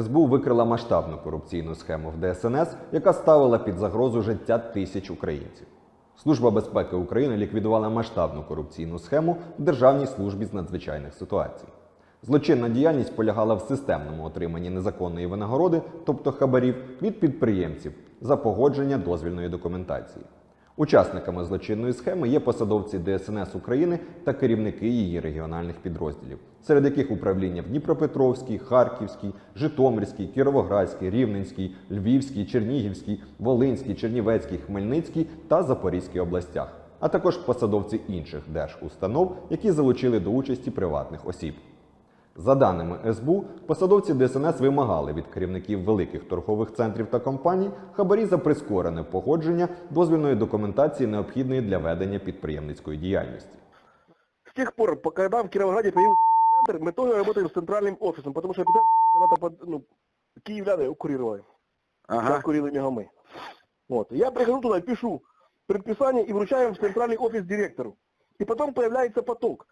СБУ викрила масштабну корупційну схему в ДСНС, яка ставила під загрозу життя тисяч українців. Служба безпеки України ліквідувала масштабну корупційну схему в Державній службі з надзвичайних ситуацій. Злочинна діяльність полягала в системному отриманні незаконної винагороди, тобто хабарів, від підприємців за погодження дозвільної документації. Учасниками злочинної схеми є посадовці ДСНС України та керівники її регіональних підрозділів, серед яких управління в Дніпропетровській, Харківській, Житомирській, Кіровоградській, Рівненській, Львівській, Чернігівській, Волинській, Чернівецькій, Хмельницькій та Запорізькій областях, а також посадовці інших держустанов, які залучили до участі приватних осіб. За даними СБУ, посадовці ДСНС вимагали від керівників великих торгових центрів та компаній хабарі за прискорене погодження дозвільної документації, необхідної для ведення підприємницької діяльності. С тех пор, по- когда в Кировограде появился эпицентр, мы тоже работаем с центральным офисом, потому что эпицентр был когда-то под, ну, киевляне курировали, Ага. как курили мегамы. Вот. Я прихожу туда, пишу предписание и вручаю в центральный офис директору. И потом появляется поток.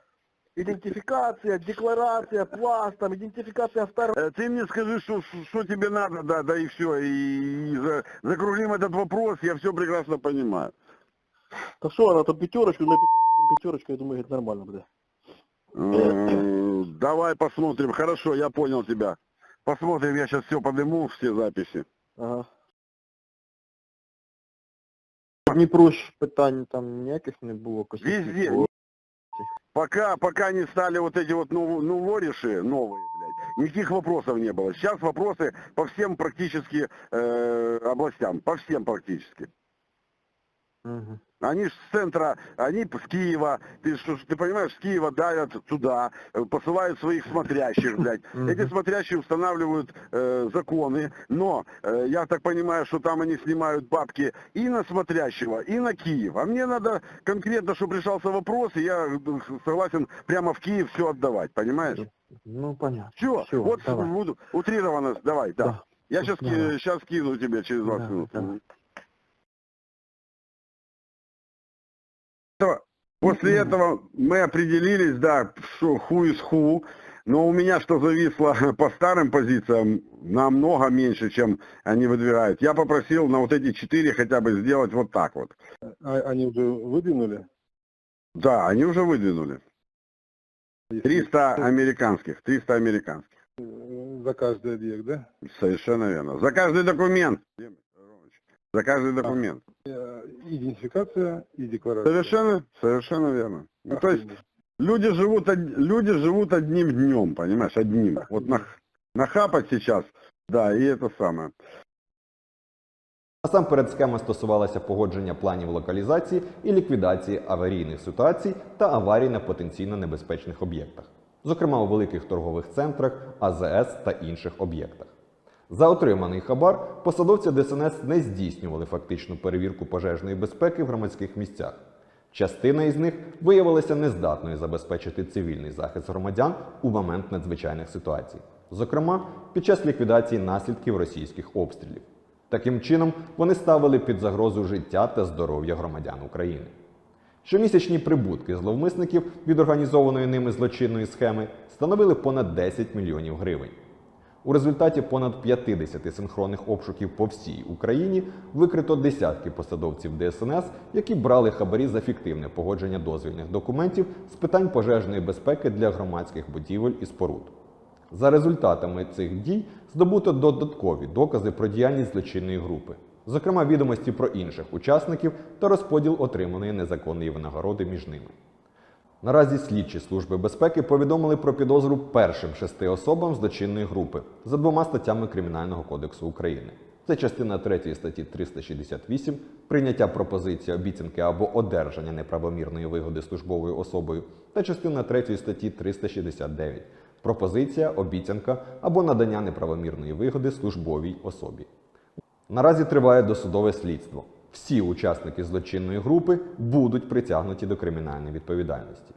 Идентификация, декларация, пласт, там, идентификация вторая. Э, Ты мне скажи, что, что тебе надо, да, да и все. И, и за- закруглим этот вопрос, я все прекрасно понимаю. Да что она там пятерочку, на эпицентре пятерочку, я думаю, это нормально будет. М, Давай посмотрим. Хорошо, я понял тебя. Посмотрим, я сейчас все подниму, все записи. Ага. Дніпро ж питань там ніяких не було. косяків Везде. було. Пока, пока не стали вот эти вот ну, ну, вориши новые, блядь, никаких вопросов не было. Сейчас вопросы по всем практически э, областям, по всем практически. Они с центра, они с Киева, ты, ты понимаешь, с Киева давят туда, э, посылают своих смотрящих, блядь. Эти смотрящие устанавливают э, законы, но э, я так понимаю, что там они снимают бабки и на смотрящего, и на Киев. А мне надо конкретно, чтобы решался вопрос, и я э, согласен прямо в Киев все отдавать, понимаешь? Ну, понятно. Все, Всё, вот давай. утрированно, давай, да. Да. Я сейчас, Давай. сейчас кину тебе через 20 Да, минут. давай. То После этого мы определились, да, что ху из ху, но у меня что зависло по старым позициям намного меньше, чем они выдвигают. Я попросил на вот эти четыре хотя бы сделать вот так вот. А, они уже выдвинули? Да, они уже выдвинули. 300 американских, 300 американских. За каждый объект, да? Совершенно верно. За каждый документ. За каждый документ. Идентификация и декларация. Совершенно, совершенно верно. Ну, то есть люди живут, люди живут одним днем, понимаешь, одним. Вот нах- нахапать сейчас, да, и это самое. Насамперед схема стосувалася погодження планів локалізації і ліквідації аварійних ситуацій та аварій на потенційно небезпечних об'єктах, зокрема у великих торгових центрах, АЗС та інших об'єктах. За отриманий хабар посадовці ДСНС не здійснювали фактичну перевірку пожежної безпеки в громадських місцях. Частина із них виявилася нездатною забезпечити цивільний захист громадян у момент надзвичайних ситуацій, зокрема під час ліквідації наслідків російських обстрілів. Таким чином, вони ставили під загрозу життя та здоров'я громадян України. Щомісячні прибутки зловмисників від організованої ними злочинної схеми становили понад 10 мільйонів гривень. У результаті понад 50 синхронних обшуків по всій Україні викрито десятки посадовців ДСНС, які брали хабарі за фіктивне погодження дозвільних документів з питань пожежної безпеки для громадських будівель і споруд. За результатами цих дій здобуто додаткові докази про діяльність злочинної групи, зокрема відомості про інших учасників та розподіл отриманої незаконної винагороди між ними. Наразі слідчі служби безпеки повідомили про підозру першим шести особам злочинної групи за двома статтями Кримінального кодексу України. Це частина 3 статті 368, прийняття пропозиції, обіцянки або одержання неправомірної вигоди службовою особою, та частина 3 статті 369, пропозиція, обіцянка або надання неправомірної вигоди службовій особі. Наразі триває досудове слідство. Всі учасники злочинної групи будуть притягнуті до кримінальної відповідальності.